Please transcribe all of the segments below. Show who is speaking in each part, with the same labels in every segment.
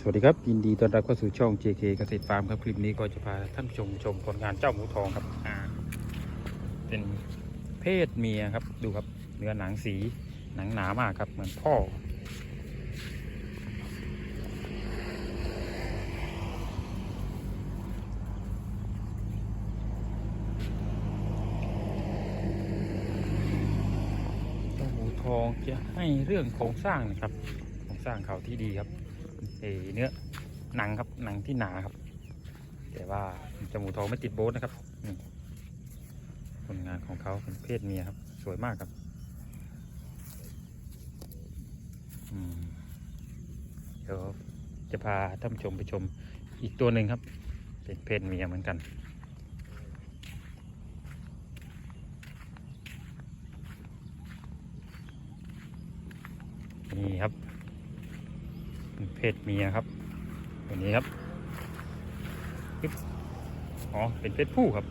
Speaker 1: สวัสดีครับ ยินดีต้อนรับเข้าสู่ช่อง JK เกษตรฟาร์มครับ คลิปนี้ก็จะพาท่านผู้ชมชมผลงานเจ้าหมูทองครับอ่าเป็นเพศเมียครับดูครับ เนื้อหนังสีหนังหนามากครับเหมือนพ่อ เจ้าหมูทองจะให้เรื่องโครงสร้างนะครับโครงสร้างเขาที่ดีครับ เออเนื้อหนังครับหนังที่หนาครับ แต่ว่าจมูกทองไม่ติดโบสนะครับผลงานของเขาเป็นเพศเมียครับ สวยมากครับเดี๋ยวจะพาท่านชมไปชมอีกตัวหนึ่งครับ เป็นเพศเมียเหมือนกันนี่ครับ เพศเมียครับตัวนี้ครับอ๋อเป็นเพศผู้ครับ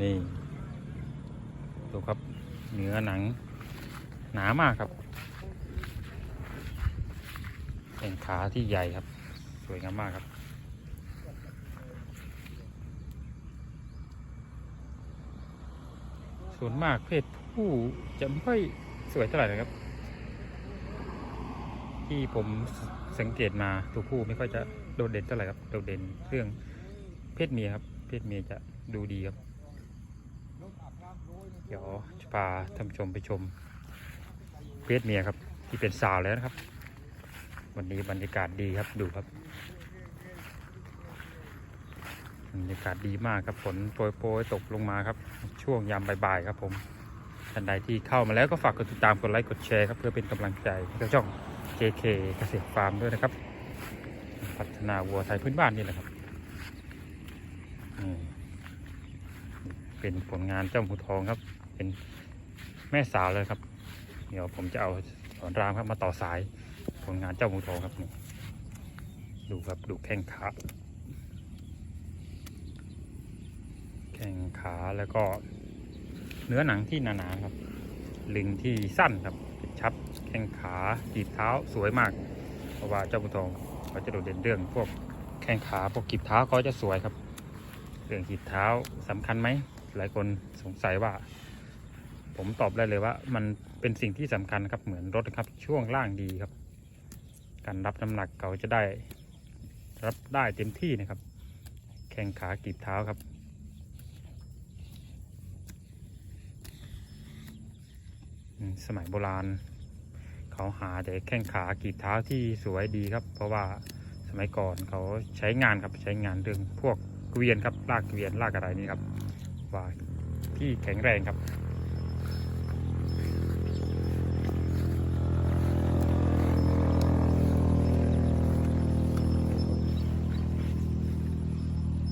Speaker 1: นี่ดูครับเนื้อหนัง หนามากครับแข้งขาที่ใหญ่ครับ สวยงามมากครับ ส่วนมากเพศผู้จะไม่ค่อยสวยเท่าไหร่นะครับ ที่ผมสังเกตมาตัวผู้ไม่ค่อยจะโดดเด่นเท่าไหร่ครับโดดเด่นเรื่องเพศเมียครับ เพศเมียจะดูดีครับ เดี๋ยวจะพาท่านชมไปชม เพศเมียครับ ที่เป็นสาวแล้วนะครับ วันนี้บรรยากาศดีครับดูครับบรรยากาศดีมากครับฝนโปรยๆตกลงมาครับ ช่วงยามบ่ายๆครับผมท่านใดที่เข้ามาแล้วก็ฝากกดติดตามกดไลค์กดแชร์ครับเพื่อเป็นกำลังใจให้กับช่อง JK เกษตรฟาร์มด้วยนะครับ พัฒนาวัวไทยพื้นบ้านนี่แหละครับเป็นผลงานเจ้าหมูทองครับ เป็นแม่สาวเลยครับ เดี๋ยวผมจะเอาสอนรามครับมาต่อสายผลงานเจ้าหมูทองครับนี่ดูครับดูแข้งขาแข้งขาแล้วก็เนื้อหนังที่หนาๆครับ ลิงที่สั้นครับชับ ข้งขากีบเท้าสวยมาก เพราะว่าเจ้าบุญทองเขาจะโดดเด่นเรื่องพวกแข้งขาพวกกีบเท้าเขาจะสวยครับ เรื่องกีบเท้าสำคัญไหมหลายคนสงสัยว่า ผมตอบได้เลยว่า มันเป็นสิ่งที่สำคัญครับเหมือนรถครับช่วงล่างดีครับ การรับน้ำหนักเขาจะได้รับได้เต็มที่นะครับ แข้งขากีบเท้าครับสมัยโบราณ เขาหาแต่แข้งขากีบเท้าที่สวยดีครับ เพราะว่าสมัยก่อนเขาใช้งานครับใช้งานเรื่องพวกเกวียนครับลากเกวียนลากอะไรนี่ครับ ว่าที่แข็งแรงครับ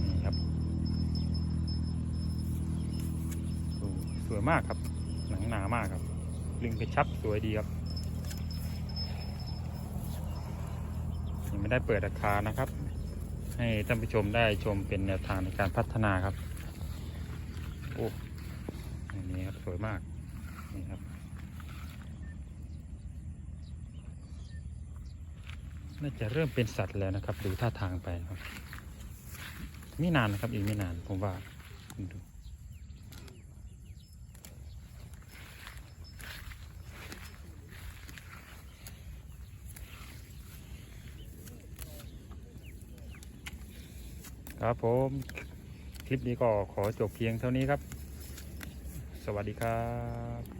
Speaker 1: นี่ครับสวยมากครับ หนังหนามากครับ ลิงกระชับสวยดีครับ ได้เปิดราคานะครับ ให้ท่านผู้ชมได้ชมเป็นแนวทางในการพัฒนาครับโอ้อันนี้ครับสวยมากนี่ครับน่าจะเริ่มเป็นสัตว์แล้วนะครับ ดูท่าทางไปครับ ไม่นานนะครับอีกไม่นานผมว่าดู ครับผมคลิปนี้ก็ขอจบเพียงเท่านี้ครับ สวัสดีครับ